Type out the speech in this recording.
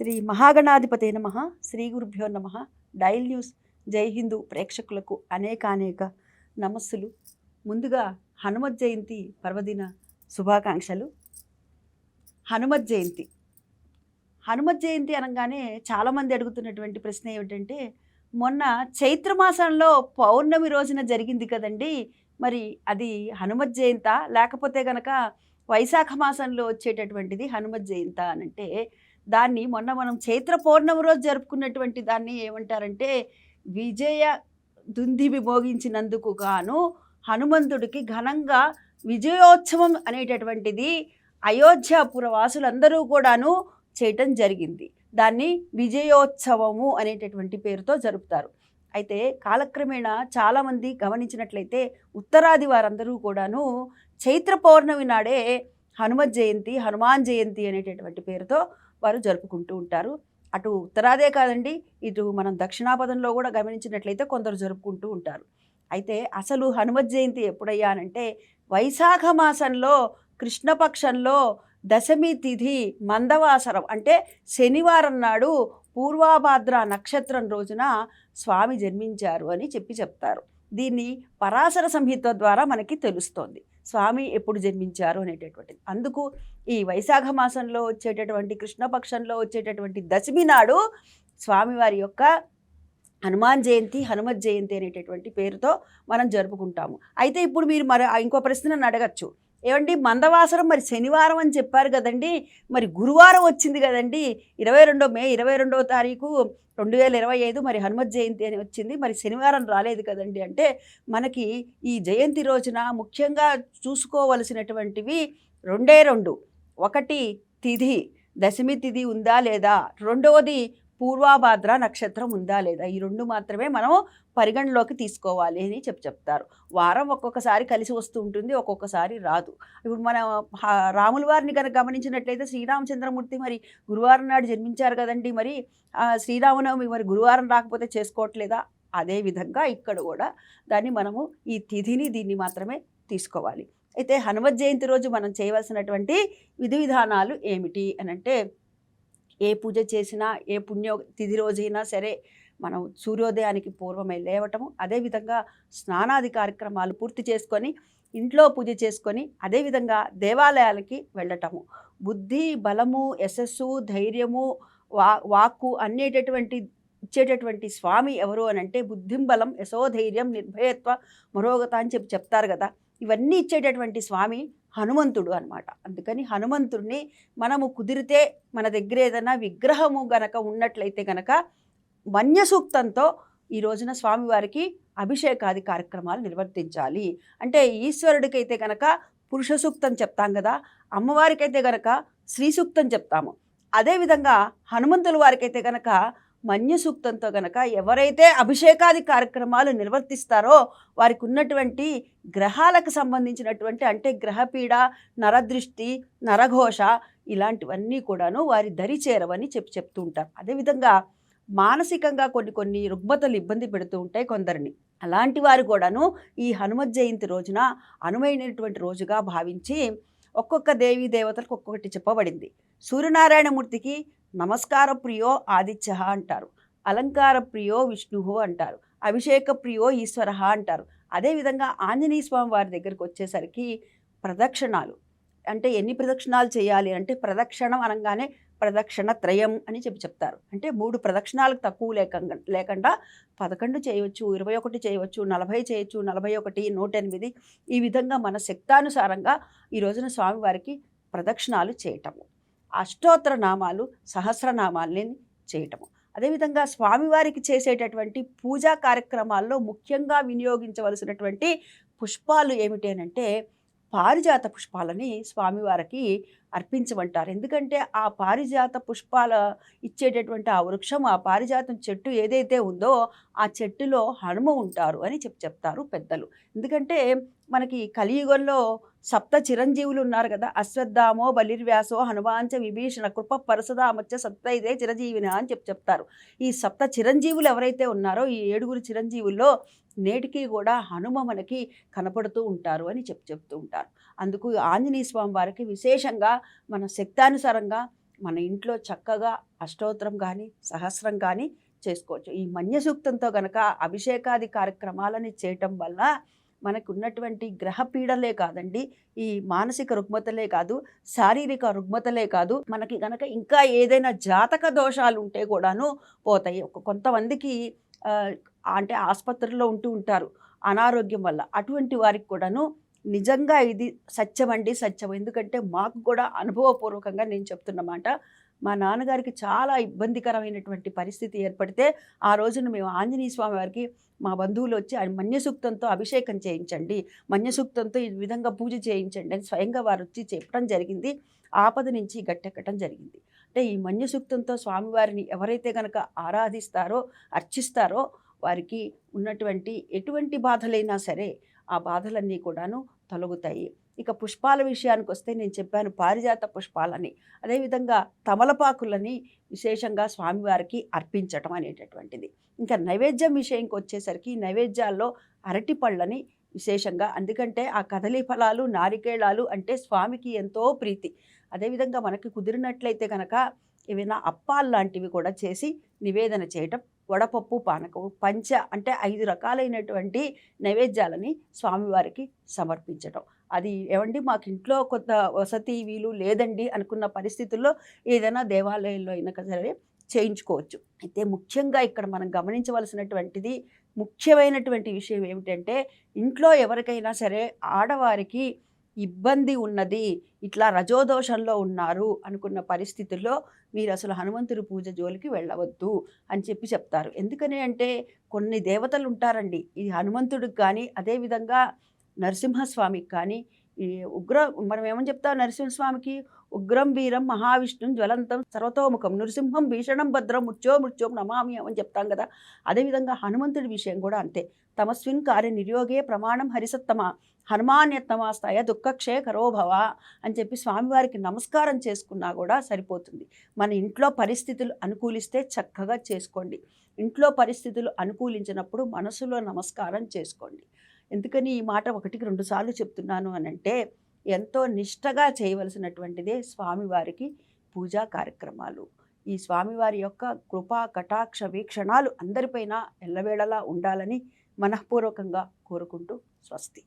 శ్రీ మహాగణాధిపతే నమ. శ్రీ గురుభ్యో నమ. డైల్ న్యూస్ జై హిందూ ప్రేక్షకులకు అనేకానేక నమస్సులు. ముందుగా హనుమత్ జయంతి పర్వదిన శుభాకాంక్షలు. హనుమత్ జయంతి. హనుమత్ జయంతి అనగానే చాలామంది అడుగుతున్నటువంటి ప్రశ్న ఏమిటంటే మొన్న చైత్రమాసంలో పౌర్ణమి రోజున జరిగింది కదండి. మరి అది హనుమత్ జయంత? లేకపోతే గనక వైశాఖ మాసంలో వచ్చేటటువంటిది హనుమత్ జయంత అని అంటే దాన్ని మొన్న మనం చైత్ర పౌర్ణమి రోజు జరుపుకున్నటువంటి దాన్ని ఏమంటారంటే విజయ దుందిబి మోగించినందుకు గాను హనుమంతుడికి ఘనంగా విజయోత్సవం అనేటటువంటిది అయోధ్యాపుర వాసులందరూ కూడాను చేయటం జరిగింది. దాన్ని విజయోత్సవము అనేటటువంటి పేరుతో జరుపుతారు. అయితే కాలక్రమేణా చాలామంది గమనించినట్లయితే ఉత్తరాది వారందరూ కూడాను చైత్ర పౌర్ణమి నాడే హనుమత్ జయంతి హనుమాన్ జయంతి అనేటటువంటి పేరుతో వారు జరుపుకుంటూ ఉంటారు. అటు ఉత్తరాదే కాదండి ఇటు మనం దక్షిణాపదంలో కూడా గమనించినట్లయితే కొందరు జరుపుకుంటూ ఉంటారు. అయితే అసలు హనుమత్ జయంతి ఎప్పుడయ్యానంటే వైశాఖ మాసంలో కృష్ణపక్షంలో దశమి తిథి మందవాసరం అంటే శనివారం నాడు పూర్వాభాద్ర నక్షత్రం రోజున స్వామి జన్మించారు అని చెప్పి చెప్తారు. దీన్ని పరాశర సంహిత ద్వారా మనకి తెలుస్తోంది. స్వామి ఎప్పుడు జన్మించారు అనేటటువంటిది. అందుకు ఈ వైశాఖ మాసంలో వచ్చేటటువంటి కృష్ణపక్షంలో వచ్చేటటువంటి దశమి నాడు స్వామివారి యొక్క హనుమాన్ జయంతి హనుమత్ జయంతి అనేటటువంటి పేరుతో మనం జరుపుకుంటాము. అయితే ఇప్పుడు మీరు మరి ఇంకో ప్రశ్న నన్ను అడగచ్చు. ఏమండి? మందవాసరం మరి శనివారం అని చెప్పారు కదండి. మరి గురువారం వచ్చింది కదండి. ఇరవై రెండో మే ఇరవై రెండవ తారీఖు రెండు వేల ఇరవై ఐదు మరి హనుమత్ జయంతి అని వచ్చింది. మరి శనివారం రాలేదు కదండి. అంటే మనకి ఈ జయంతి రోజున ముఖ్యంగా చూసుకోవలసినటువంటివి రెండే రెండు. ఒకటి తిథి. దశమి తిథి ఉందా లేదా? రెండవది పూర్వాభాద్ర నక్షత్రం ఉందా లేదా? ఈ రెండు మాత్రమే మనం పరిగణలోకి తీసుకోవాలి అని చెప్పి చెప్తారు. వారం ఒక్కొక్కసారి కలిసి వస్తూ ఉంటుంది ఒక్కొక్కసారి రాదు. ఇప్పుడు మన రాముల వారిని కనుక గమనించినట్లయితే శ్రీరామచంద్రమూర్తి మరి గురువారం నాడు జన్మించారు కదండి మరి. శ్రీరామనవమి మరి గురువారం రాకపోతే చేసుకోవట్లేదా? అదే విధంగా ఇక్కడ కూడా దాన్ని మనము ఈ తిథిని దీన్ని మాత్రమే తీసుకోవాలి. అయితే హనుమత్ జయంతి రోజు మనం చేయవలసినటువంటి విధి విధానాలు ఏమిటి అని అంటే ఏ పూజ చేసినా ఏ పుణ్య తిథి రోజైనా సరే మనం సూర్యోదయానికి పూర్వమై లేవటము అదేవిధంగా స్నానాది కార్యక్రమాలు పూర్తి చేసుకొని ఇంట్లో పూజ చేసుకొని అదేవిధంగా దేవాలయాలకి వెళ్ళటము. బుద్ధి బలము యశస్సు ధైర్యము వా వాక్కు అనేటటువంటి ఇచ్చేటటువంటి స్వామి ఎవరు అని అంటే బుద్ధింబలం యశోధైర్యం నిర్భయత్వ మరోగత అని చెప్పి చెప్తారు కదా. ఇవన్నీ ఇచ్చేటటువంటి స్వామి హనుమంతుడు అన్నమాట. అందుకని హనుమంతుడిని మనము కుదిరితే మన దగ్గర ఏదైనా విగ్రహము గనక ఉన్నట్లయితే గనక మన్యసూక్తంతో ఈ రోజున స్వామివారికి అభిషేకాది కార్యక్రమాలు నిర్వర్తించాలి. అంటే ఈశ్వరుడికైతే గనక పురుష సూక్తం చెప్తాం కదా అమ్మవారికైతే గనక శ్రీ సూక్తం చెప్తాము. అదేవిధంగా హనుమంతుల వారికైతే గనక మన్య సూక్తంతో గనక ఎవరైతే అభిషేకాది కార్యక్రమాలు నిర్వర్తిస్తారో వారికి ఉన్నటువంటి గ్రహాలకు సంబంధించినటువంటి అంటే గ్రహపీడ నరదృష్టి నరఘోష ఇలాంటివన్నీ కూడాను వారి దరి చేరవని చెప్పి చెప్తూ ఉంటారు. అదేవిధంగా మానసికంగా కొన్ని కొన్ని రుగ్మతలు ఇబ్బంది పెడుతూ ఉంటాయి కొందరిని. అలాంటి వారు కూడాను ఈ హనుమత్ జయంతి రోజున అనువైనటువంటి రోజుగా భావించి ఒక్కొక్క దేవీ దేవతలకు ఒక్కొక్కటి చెప్పబడింది. సూర్యనారాయణమూర్తికి నమస్కార ప్రియో ఆదిత్య అంటారు. అలంకార ప్రియో విష్ణు అంటారు. అభిషేక ప్రియో ఈశ్వర అంటారు. అదేవిధంగా ఆంజనేయ స్వామి వారి దగ్గరికి వచ్చేసరికి ప్రదక్షిణాలు. అంటే ఎన్ని ప్రదక్షిణాలు చేయాలి అంటే ప్రదక్షిణం అనగానే ప్రదక్షిణ త్రయం అని చెప్పి చెప్తారు. అంటే మూడు ప్రదక్షిణాలకు తక్కువ లేక లేకుండా పదకొండు చేయవచ్చు ఇరవై ఒకటి చేయవచ్చు నలభై చేయొచ్చు నలభై ఒకటి నూట ఎనిమిది ఈ విధంగా మన శక్తానుసారంగా ఈ రోజున స్వామివారికి ప్రదక్షిణాలు చేయటము. అష్టోత్తర నామాలు సహస్రనామాలని చేయటము. అదేవిధంగా స్వామివారికి చేసేటటువంటి పూజా కార్యక్రమాల్లో ముఖ్యంగా వినియోగించవలసినటువంటి పుష్పాలు ఏమిటి అని అంటే పారిజాత పుష్పాలని స్వామివారికి అర్పించమంటారు. ఎందుకంటే ఆ పారిజాత పుష్పాల ఇచ్చేటటువంటి ఆ వృక్షం ఆ పారిజాతం చెట్టు ఏదైతే ఉందో ఆ చెట్టులో హనుమ ఉంటారు అని చెప్పి చెప్తారు పెద్దలు. ఎందుకంటే మనకి కలియుగంలో సప్త చిరంజీవులు ఉన్నారు కదా అశ్వత్థామో బలిర్వ్యాసో హనుమాంచ విభీషణ కృప పరశురామచ్చ సప్త ఇదే చిరంజీవిన అని చెప్పి చెప్తారు. ఈ సప్త చిరంజీవులు ఎవరైతే ఉన్నారో ఈ ఏడుగురు చిరంజీవుల్లో నేటికి కూడా హనుమ మనకి కనపడుతూ ఉంటారు అని చెప్పి చెప్తూ ఉంటారు. అందుకు ఆంజనేయ స్వామి వారికి విశేషంగా మన శక్తానుసారంగా మన ఇంట్లో చక్కగా అష్టోత్తరం కానీ సహస్రం కానీ చేసుకోవచ్చు. ఈ మన్య సూక్తంతో గనక అభిషేకాది కార్యక్రమాలని చేయటం వల్ల మనకు ఉన్నటువంటి గ్రహ పీడలే కాదండి ఈ మానసిక రుగ్మతలే కాదు శారీరక రుగ్మతలే కాదు మనకి గనక ఇంకా ఏదైనా జాతక దోషాలు ఉంటే కూడాను పోతాయి. కొంతమందికి అంటే ఆసుపత్రిలో ఉంటూ ఉంటారు అనారోగ్యం వల్ల. అటువంటి వారికి కూడాను నిజంగా ఇది సత్యం అండి సత్యం. ఎందుకంటే మాకు కూడా అనుభవపూర్వకంగా నేను చెప్తున్నమాట మా నాన్నగారికి చాలా ఇబ్బందికరమైనటువంటి పరిస్థితి ఏర్పడితే ఆ రోజున మేము ఆంజనేయ స్వామి వారికి మా బంధువులు వచ్చి ఆయన మన్యసూక్తంతో అభిషేకం చేయించండి మన్యసూక్తంతో ఈ విధంగా పూజ చేయించండి అని స్వయంగా వారు వచ్చి చెప్పడం జరిగింది. ఆపద నుంచి గట్టెక్కటం జరిగింది. అంటే ఈ మన్యసూక్తంతో స్వామివారిని ఎవరైతే కనుక ఆరాధిస్తారో అర్చిస్తారో వారికి ఉన్నటువంటి ఎటువంటి బాధలైనా సరే ఆ బాధలన్నీ కూడాను తొలగుతాయి. ఇక పుష్పాల విషయానికి వస్తే నేను చెప్పాను పారిజాత పుష్పాలని అదేవిధంగా తమలపాకులని విశేషంగా స్వామివారికి అర్పించటం అనేటటువంటిది. ఇంకా నైవేద్యం విషయంకి వచ్చేసరికి నైవేద్యాల్లో అరటి పళ్ళని విశేషంగా ఎందుకంటే ఆ కదలి ఫలాలు నారికేళాలు అంటే స్వామికి ఎంతో ప్రీతి. అదేవిధంగా మనకి కుదిరినట్లయితే కనుక ఏవైనా అప్పాలు లాంటివి కూడా చేసి నివేదన చేయటం వడపప్పు పానకం పంచ అంటే ఐదు రకాలైనటువంటి నైవేద్యాలని స్వామివారికి సమర్పించటం. అది ఏమండి? మాకు ఇంట్లో కొంత వసతి వీలు లేదండి అనుకున్న పరిస్థితుల్లో ఏదైనా దేవాలయంలో అయినా సరే చేయించుకోవచ్చు. అయితే ముఖ్యంగా ఇక్కడ మనం గమనించవలసినటువంటిది ముఖ్యమైనటువంటి విషయం ఏమిటంటే ఇంట్లో ఎవరికైనా సరే ఆడవారికి ఇబ్బంది ఉన్నది ఇట్లా రజోదోషంలో ఉన్నారు అనుకున్న పరిస్థితుల్లో మీరు అసలు హనుమంతుడి పూజ జోలికి వెళ్ళవద్దు అని చెప్పి చెప్తారు. ఎందుకని అంటే కొన్ని దేవతలు ఉంటారండి ఇది హనుమంతుడికి కానీ అదేవిధంగా నరసింహస్వామికి కానీ ఈ ఉగ్ర మనం ఏమని చెప్తాం? నరసింహస్వామికి ఉగ్రం వీరం మహావిష్ణుం జ్వలంతం సర్వతోముఖం నృసింహం భీషణం భద్రం మృత్యో మృత్యోం నమామి అని చెప్తాం కదా! అదేవిధంగా హనుమంతుడి విషయం కూడా అంతే. తమస్విన్ కార్య నిర్యోగే ప్రమాణం హరిసత్తమ హనుమాన్యత్తమాస్తాయ దుఃఖక్షయ కరోభవ అని చెప్పి స్వామివారికి నమస్కారం చేసుకున్నా కూడా సరిపోతుంది. మన ఇంట్లో పరిస్థితులు అనుకూలిస్తే చక్కగా చేసుకోండి. ఇంట్లో పరిస్థితులు అనుకూలించినప్పుడు మనసులో నమస్కారం చేసుకోండి. ఎందుకని ఈ మాట ఒకటికి రెండు సార్లు చెప్తున్నాను అని అంటే ఎంతో నిష్టగా చేయవలసినటువంటిదే స్వామివారికి పూజా కార్యక్రమాలు. ఈ స్వామివారి యొక్క కృపా కటాక్ష వీక్షణాలు అందరిపైన ఎల్లవేళలా ఉండాలని మనఃపూర్వకంగా కోరుకుంటూ స్వస్తి.